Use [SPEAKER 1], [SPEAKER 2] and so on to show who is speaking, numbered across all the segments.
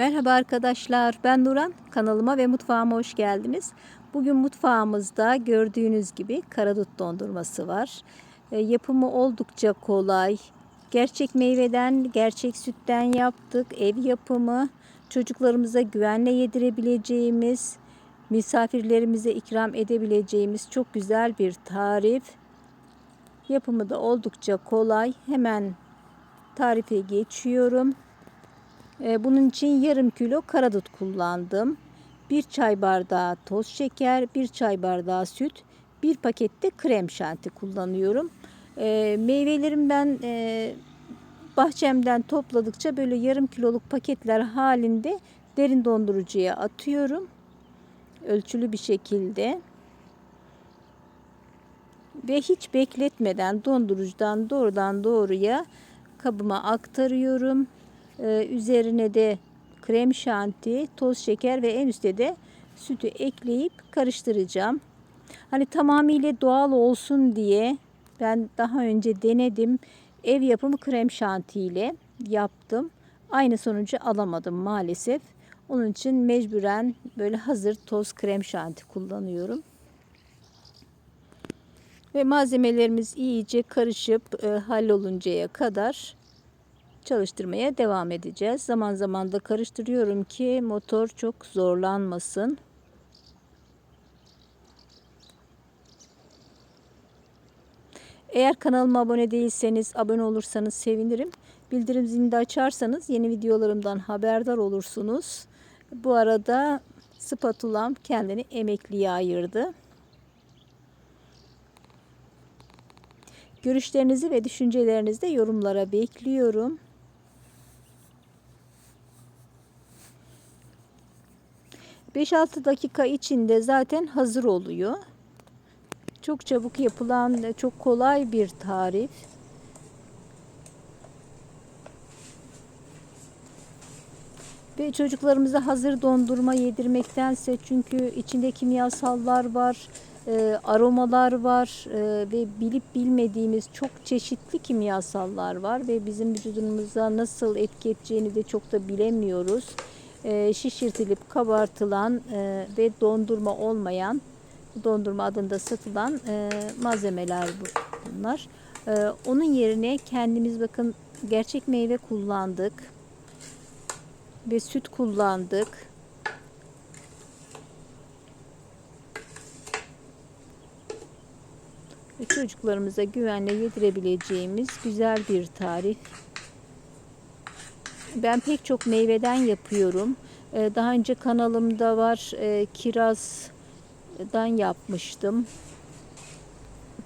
[SPEAKER 1] Merhaba arkadaşlar, ben Nuran. Kanalıma ve mutfağıma hoş geldiniz. Bugün mutfağımızda gördüğünüz gibi karadut dondurması var. E, yapımı oldukça kolay. Gerçek meyveden, gerçek sütten yaptık. Ev yapımı. Çocuklarımıza güvenle yedirebileceğimiz, misafirlerimize ikram edebileceğimiz çok güzel bir tarif. Yapımı da oldukça kolay. Hemen tarife geçiyorum. Ee, bunun için yarım kilo karadut kullandım. Bir çay bardağı toz şeker, bir çay bardağı süt, bir pakette krem şanti kullanıyorum. Ee, meyvelerim ben e, bahçemden topladıkça böyle yarım kiloluk paketler halinde derin dondurucuya atıyorum. Ölçülü bir şekilde. Ve hiç bekletmeden dondurucudan doğrudan doğruya kabıma aktarıyorum. Ee, üzerine de krem şanti, toz şeker ve en üstte de sütü ekleyip karıştıracağım. Hani tamamıyla doğal olsun diye ben daha önce denedim. Ev yapımı krem şanti ile yaptım. Aynı sonucu alamadım maalesef. Onun için mecburen böyle hazır toz krem şanti kullanıyorum. Ve malzemelerimiz iyice karışıp e, halloluncaya kadar çalıştırmaya devam edeceğiz. Zaman zaman da karıştırıyorum ki motor çok zorlanmasın. Eğer kanalıma abone değilseniz abone olursanız sevinirim. Bildirim zilini de açarsanız yeni videolarımdan haberdar olursunuz. Bu arada spatulam kendini emekliye ayırdı. Görüşlerinizi ve düşüncelerinizi de yorumlara bekliyorum. 5-6 dakika içinde zaten hazır oluyor. Çok çabuk yapılan, çok kolay bir tarif. Ve çocuklarımıza hazır dondurma yedirmektense çünkü içinde kimyasallar var, e, aromalar var e, ve bilip bilmediğimiz çok çeşitli kimyasallar var ve bizim vücudumuza nasıl etki edeceğini de çok da bilemiyoruz şişirtilip kabartılan e, ve dondurma olmayan dondurma adında satılan e, malzemeler bunlar. E, onun yerine kendimiz bakın gerçek meyve kullandık ve süt kullandık. Ve çocuklarımıza güvenle yedirebileceğimiz güzel bir tarif. Ben pek çok meyveden yapıyorum. Ee, daha önce kanalımda var e, kirazdan yapmıştım.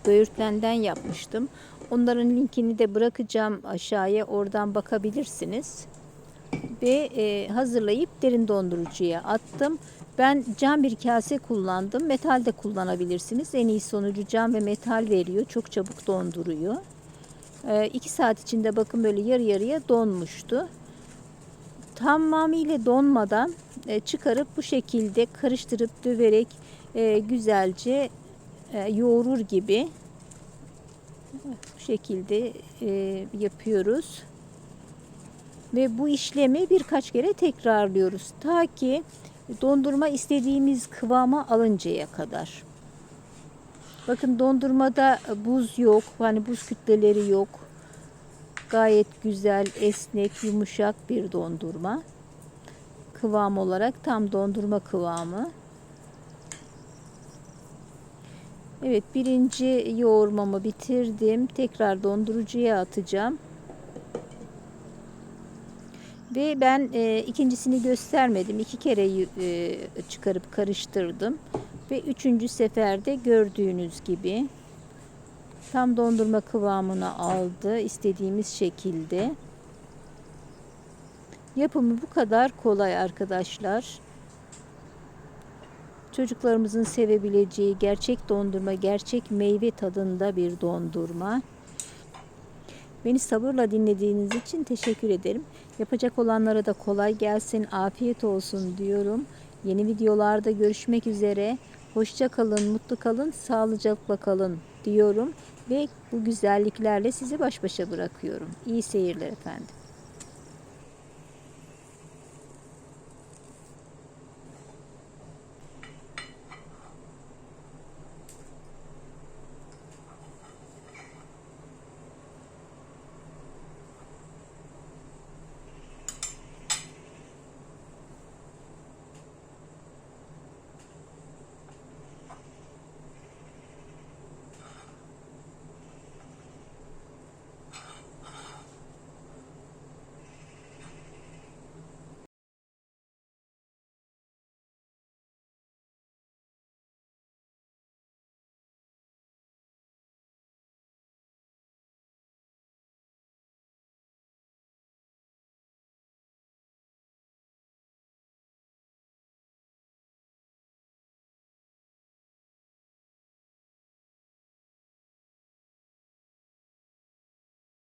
[SPEAKER 1] Böğürtlenden yapmıştım. Onların linkini de bırakacağım aşağıya. Oradan bakabilirsiniz. Ve e, hazırlayıp derin dondurucuya attım. Ben cam bir kase kullandım. Metal de kullanabilirsiniz. En iyi sonucu cam ve metal veriyor. Çok çabuk donduruyor. 2 e, saat içinde bakın böyle yarı yarıya donmuştu tamamıyla donmadan e, çıkarıp bu şekilde karıştırıp döverek e, güzelce e, yoğurur gibi bu şekilde yapıyoruz. Ve bu işlemi birkaç kere tekrarlıyoruz. Ta ki dondurma istediğimiz kıvama alıncaya kadar. Bakın dondurmada buz yok. Hani buz kütleleri yok. Gayet güzel, esnek, yumuşak bir dondurma. Kıvam olarak tam dondurma kıvamı. Evet birinci yoğurmamı bitirdim. Tekrar dondurucuya atacağım. Ve ben e, ikincisini göstermedim. İki kere e, çıkarıp karıştırdım. Ve üçüncü seferde gördüğünüz gibi Tam dondurma kıvamını aldı istediğimiz şekilde. Yapımı bu kadar kolay arkadaşlar. Çocuklarımızın sevebileceği gerçek dondurma, gerçek meyve tadında bir dondurma. Beni sabırla dinlediğiniz için teşekkür ederim. Yapacak olanlara da kolay gelsin, afiyet olsun diyorum. Yeni videolarda görüşmek üzere. Hoşça kalın, mutlu kalın, sağlıcakla kalın diyorum ve bu güzelliklerle sizi baş başa bırakıyorum. İyi seyirler efendim.